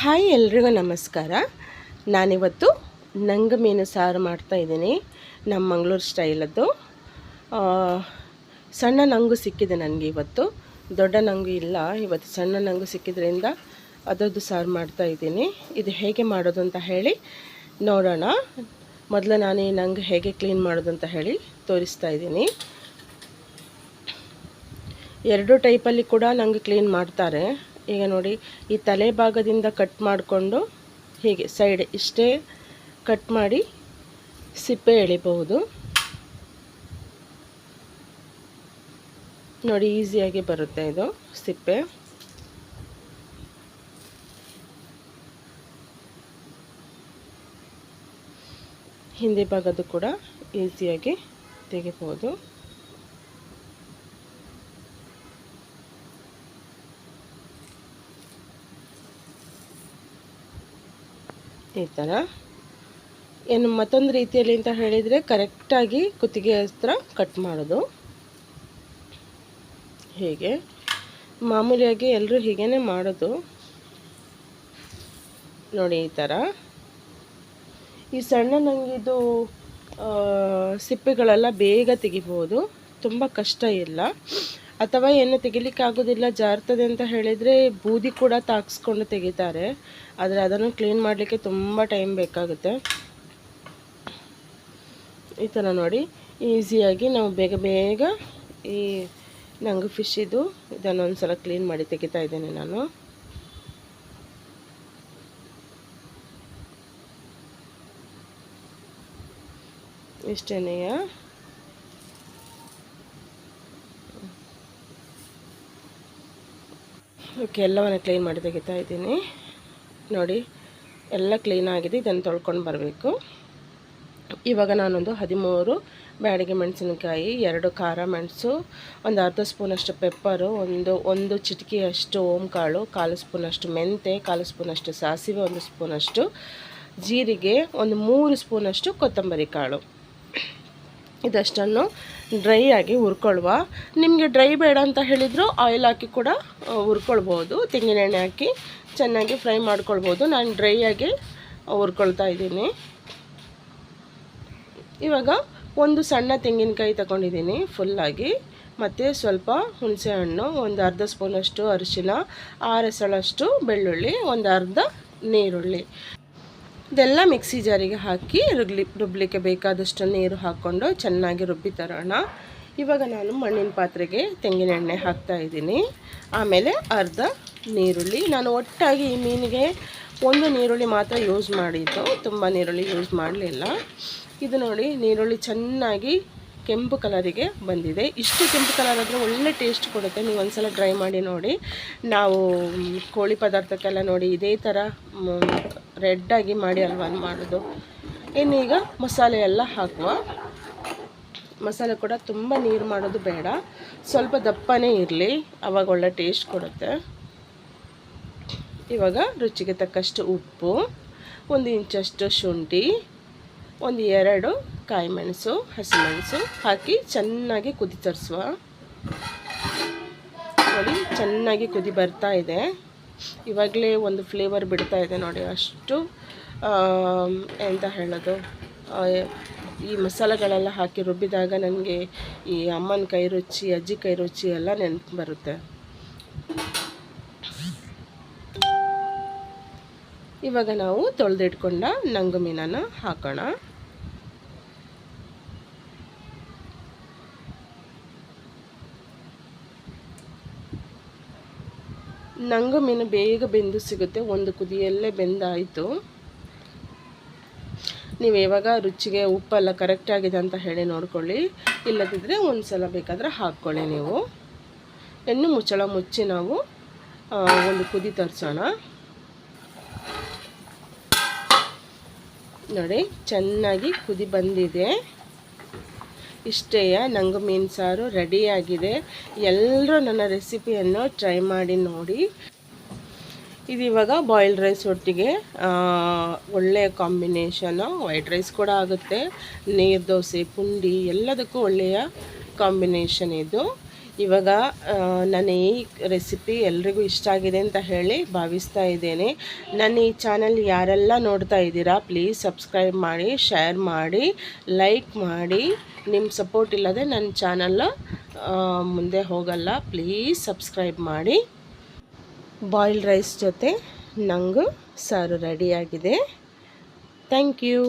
Hi ಎಲ್ರಿಗೂ ನಮಸ್ಕಾರ. ನಾನಿವತ್ತು ನಂಗ ಮೀನು ಸಾರು ಮಾಡ್ತಾಯಿದ್ದೀನಿ ನಮ್ಮ ಮಂಗಳೂರು ಸ್ಟೈಲದ್ದು. ಸಣ್ಣ ನಂಗು ಸಿಕ್ಕಿದೆ ನನಗೆ ಇವತ್ತು. ದೊಡ್ಡ ನಂಗು ಇಲ್ಲ. ಇವತ್ತು ಸಣ್ಣ ನಂಗು ಸಿಕ್ಕಿದ್ರಿಂದ ಅದರದ್ದು ಸಾರು ಮಾಡ್ತಾಯಿದ್ದೀನಿ ಇದು ಹೇಗೆ ಮಾಡೋದು ಅಂತ ಹೇಳಿ ನೋಡೋಣ. ಮೊದಲು ನಾನು ಈ ನಂಗೆ ಹೇಗೆ ಕ್ಲೀನ್ ಮಾಡೋದು ಅಂತ ಹೇಳಿ ತೋರಿಸ್ತಾ ಇದ್ದೀನಿ. ಎರಡು ಟೈಪಲ್ಲಿ ಕೂಡ ನಂಗೆ ಕ್ಲೀನ್ ಮಾಡ್ತಾರೆ. ಈಗ ನೋಡಿ, ಈ ತಲೆ ಭಾಗದಿಂದ ಕಟ್ ಮಾಡಿಕೊಂಡು ಹೀಗೆ ಸೈಡ್ ಇಷ್ಟೇ ಕಟ್ ಮಾಡಿ ಸಿಪ್ಪೆ ಎಳಿಬಹುದು. ನೋಡಿ ಈಸಿಯಾಗಿ ಬರುತ್ತೆ ಇದು ಸಿಪ್ಪೆ. ಹಿಂದೆ ಭಾಗದ್ದು ಕೂಡ ಈಸಿಯಾಗಿ ತೆಗಿಬೋದು ಈ ಥರ ಏನು ಮತ್ತೊಂದು ರೀತಿಯಲ್ಲಿ ಅಂತ ಹೇಳಿದರೆ ಕರೆಕ್ಟಾಗಿ ಕುತ್ತಿಗೆ ಹತ್ರ ಕಟ್ ಮಾಡೋದು. ಹೀಗೆ. ಮಾಮೂಲಿಯಾಗಿ ಎಲ್ಲರೂ ಹೀಗೇ ಮಾಡೋದು. ನೋಡಿ ಈ ಥರ. ಈ ಸಣ್ಣ ನಂಗಿದು ಸಿಪ್ಪೆಗಳೆಲ್ಲ ಬೇಗ ತೆಗಿಬೋದು. ತುಂಬ ಕಷ್ಟ ಇಲ್ಲ. ಅಥವಾ ಏನು ತೆಗಿಲಿಕ್ಕೆ ಆಗೋದಿಲ್ಲ ಜಾರ್ತದೆ ಅಂತ ಹೇಳಿದರೆ ಬೂದಿ ಕೂಡ ತಾಕ್ಸ್ಕೊಂಡು ತೆಗಿತಾರೆ. ಆದರೆ ಅದನ್ನು ಕ್ಲೀನ್ ಮಾಡಲಿಕ್ಕೆ ತುಂಬ ಟೈಮ್ ಬೇಕಾಗುತ್ತೆ. ಈ ಥರ ನೋಡಿ ಈಸಿಯಾಗಿ ನಾವು ಬೇಗ ಬೇಗ ಈ ನಂಗು ಫಿಶ್ ಇದು, ಇದನ್ನು ಒಂದು ಸಲ ಕ್ಲೀನ್ ಮಾಡಿ ತೆಗಿತಾ ಇದ್ದೇನೆ ನಾನು. ಇಷ್ಟೇನೆಯ ಓಕೆ ಎಲ್ಲವನ್ನು ಕ್ಲೀನ್ ಮಾಡಿ ತೆಗಿತಾ ಇದ್ದೀನಿ. ನೋಡಿ, ಎಲ್ಲ ಕ್ಲೀನ್ ಆಗಿದೆ, ಇದನ್ನು ತೊಳ್ಕೊಂಡು ಬರಬೇಕು. ಇವಾಗ ನಾನೊಂದು ಹದಿಮೂರು ಬ್ಯಾಡಿಗೆ ಮೆಣಸಿನಕಾಯಿ, ಎರಡು ಖಾರ ಮೆಣಸು, ಒಂದು ಅರ್ಧ ಸ್ಪೂನಷ್ಟು ಪೆಪ್ಪರು ಒಂದು ಒಂದು ಚಿಟಿಕೆಯಷ್ಟು ಓಂಕಾಳು, ಕಾಲು ಸ್ಪೂನಷ್ಟು ಮೆಂತೆ, ಕಾಲು ಸ್ಪೂನಷ್ಟು ಸಾಸಿವೆ, ಒಂದು ಸ್ಪೂನಷ್ಟು ಜೀರಿಗೆ, ಒಂದು ಮೂರು ಸ್ಪೂನಷ್ಟು ಕೊತ್ತಂಬರಿ ಕಾಳು. ಇದಷ್ಟನ್ನು ಡ್ರೈ ಆಗಿ ಹುರ್ಕೊಳ್ವ ನಿಮಗೆ ಡ್ರೈ ಬೇಡ ಅಂತ ಹೇಳಿದ್ರು ಆಯಿಲ್ ಹಾಕಿ ಕೂಡ ಹುರ್ಕೊಳ್ಬೋದು ತೆಂಗಿನ ಎಣ್ಣೆ ಹಾಕಿ ಚೆನ್ನಾಗಿ ಫ್ರೈ ಮಾಡ್ಕೊಳ್ಬೋದು ನಾನು ಡ್ರೈ ಆಗಿ ಹುರ್ಕೊಳ್ತಾ ಇದ್ದೀನಿ. ಇವಾಗ ಒಂದು ಸಣ್ಣ ತೆಂಗಿನಕಾಯಿ ತಗೊಂಡಿದ್ದೀನಿ ಫುಲ್ಲಾಗಿ ಮತ್ತು ಸ್ವಲ್ಪ ಹುಣಸೆ ಹಣ್ಣು, ಒಂದು ಅರ್ಧ ಸ್ಪೂನಷ್ಟು ಅರಿಶಿನ ಆರೆಸಳಷ್ಟು ಬೆಳ್ಳುಳ್ಳಿ, ಒಂದು ಅರ್ಧ ನೀರುಳ್ಳಿ. ಇದೆಲ್ಲ ಮಿಕ್ಸಿ ಜಾರಿಗೆ ಹಾಕಿ ರುಬ್ಲಿ ರುಬ್ಬಲಿಕ್ಕೆ ಬೇಕಾದಷ್ಟು ನೀರು ಹಾಕ್ಕೊಂಡು ಚೆನ್ನಾಗಿ ರುಬ್ಬಿ ತರೋಣ. ಇವಾಗ ನಾನು ಮಣ್ಣಿನ ಪಾತ್ರೆಗೆ ತೆಂಗಿನ ಎಣ್ಣೆ ಹಾಕ್ತಾ ಇದ್ದೀನಿ. ಆಮೇಲೆ ಅರ್ಧ ನೀರುಳ್ಳಿ. ನಾನು ಒಟ್ಟಾಗಿ ಈ ಮೀನಿಗೆ ಒಂದು ನೀರುಳ್ಳಿ ಮಾತ್ರ ಯೂಸ್ ಮಾಡಿದ್ದು. ತುಂಬ ನೀರುಳ್ಳಿ ಯೂಸ್ ಮಾಡಲಿಲ್ಲ. ಇದು ನೋಡಿ ನೀರುಳ್ಳಿ ಚೆನ್ನಾಗಿ ಕೆಂಪು ಕಲರಿಗೆ ಬಂದಿದೆ. ಇಷ್ಟು ಕೆಂಪು ಕಲರ್ ಆದರೆ ಒಳ್ಳೆ ಟೇಸ್ಟ್ ಕೊಡುತ್ತೆ. ನೀವು ಒಂದ್ಸಲ ಡ್ರೈ ಮಾಡಿ ನೋಡಿ. ನಾವು ಕೋಳಿ ಪದಾರ್ಥಕ್ಕೆಲ್ಲ ನೋಡಿ ಇದೇ ಥರ ರೆಡ್ಡಾಗಿ ಮಾಡಿ ಅಲ್ವಾ ಮಾಡೋದು. ಇನ್ನೀಗ ಮಸಾಲೆ ಎಲ್ಲ ಹಾಕುವ. ಮಸಾಲೆ ಕೂಡ ತುಂಬ ನೀರು ಮಾಡೋದು ಬೇಡ. ಸ್ವಲ್ಪ ದಪ್ಪನೇ ಇರಲಿ. ಅವಾಗ ಒಳ್ಳೆ ಟೇಸ್ಟ್ ಕೊಡುತ್ತೆ. ಇವಾಗ ರುಚಿಗೆ ತಕ್ಕಷ್ಟು ಉಪ್ಪು, ಒಂದು ಇಂಚಷ್ಟು ಶುಂಠಿ, ಒಂದು ಎರಡು ಕಾಯಿ ಮೆಣಸು ಹಸಿಮೆಣಸು ಹಾಕಿ ಚೆನ್ನಾಗಿ ಕುದಿ ತರಿಸುವ. ನೋಡಿ, ಚೆನ್ನಾಗಿ ಕುದಿ ಬರ್ತಾ ಇದೆ. ಇವಾಗಲೇ ಒಂದು ಫ್ಲೇವರ್ ಬಿಡ್ತಾ ಇದೆ ನೋಡಿ, ಅಷ್ಟು ಎಂತ ಹೇಳೋದು ಈ ಮಸಾಲೆಗಳೆಲ್ಲ ಹಾಕಿ ರುಬ್ಬಿದಾಗ ನನಗೆ ಈ ಅಮ್ಮನ ಕೈ ರುಚಿ, ಅಜ್ಜಿ ಕೈ ರುಚಿ ಎಲ್ಲ ನೆನಪು ಬರುತ್ತೆ. ಇವಾಗ ನಾವು ತೊಳೆದಿಟ್ಕೊಂಡ ನಂಗು ಮೀನನ್ನು ಹಾಕೋಣ. ನಂಗು ಮೀನು ಬೇಗ ಬೆಂದು ಸಿಗುತ್ತೆ. ಒಂದು ಕುದಿಯಲ್ಲೇ ಬೆಂದಾಯಿತು. ನೀವು ಯಾವಾಗ ರುಚಿಗೆ ಉಪ್ಪೆಲ್ಲ ಕರೆಕ್ಟ್ ಆಗಿದೆ ಅಂತ ಹೇಳಿ ನೋಡ್ಕೊಳ್ಳಿ. ಇಲ್ಲದಿದ್ದರೆ ಒಂದು ಸಲ ಬೇಕಾದರೆ ಹಾಕ್ಕೊಳ್ಳಿ ನೀವು. ಎಣ್ಣೆ ಮುಚ್ಚಳ ಮುಚ್ಚಿ ನಾವು ಒಂದು ಕುದಿ ತರಿಸೋಣ. ನೋಡಿ, ಚೆನ್ನಾಗಿ ಕುದಿ ಬಂದಿದೆ. ಇಷ್ಟೇಯ ನಂಗು ಮೀನು ಸಾರು ರೆಡಿಯಾಗಿದೆ ಎಲ್ಲರೂ ನನ್ನ ರೆಸಿಪಿಯನ್ನು ಟ್ರೈ ಮಾಡಿ ನೋಡಿ. ಇದು ಇವಾಗ ಬಾಯ್ಲ್ಡ್ ರೈಸ್ ಒಟ್ಟಿಗೆ ಒಳ್ಳೆಯ ಕಾಂಬಿನೇಷನು ವೈಟ್ ರೈಸ್ ಕೂಡ ಆಗುತ್ತೆ. ನೀರು, ದೋಸೆ, ಪುಂಡಿ, ಎಲ್ಲದಕ್ಕೂ ಒಳ್ಳೆಯ ಕಾಂಬಿನೇಷನ್ ಇದು. ಇವಾಗ ನಾನು ಈ ರೆಸಿಪಿ ಎಲ್ರಿಗೂ ಇಷ್ಟ ಆಗಿದೆ ಅಂತ ಹೇಳಿ ಭಾವಿಸ್ತಾ ಇದ್ದೇನೆ. ನನ್ನ ಈ ಚಾನಲ್ ಯಾರೆಲ್ಲ ನೋಡ್ತಾ ಇದ್ದೀರಾ ಪ್ಲೀಸ್ ಸಬ್ಸ್ಕ್ರೈಬ್ ಮಾಡಿ ಶೇರ್ ಮಾಡಿ ಲೈಕ್ ಮಾಡಿ. ನಿಮ್ಮ ಸಪೋರ್ಟ್ ಇಲ್ಲದೆ ನನ್ನ ಚಾನಲ್ ಮುಂದೆ ಹೋಗಲ್ಲ ಪ್ಲೀಸ್ ಸಬ್ಸ್ಕ್ರೈಬ್ ಮಾಡಿ. ಬಾಯ್ಲ್ಡ್ ರೈಸ್ ಜೊತೆ ನಂಗೆ ಸಾರು ರೆಡಿಯಾಗಿದೆ ಥ್ಯಾಂಕ್ ಯು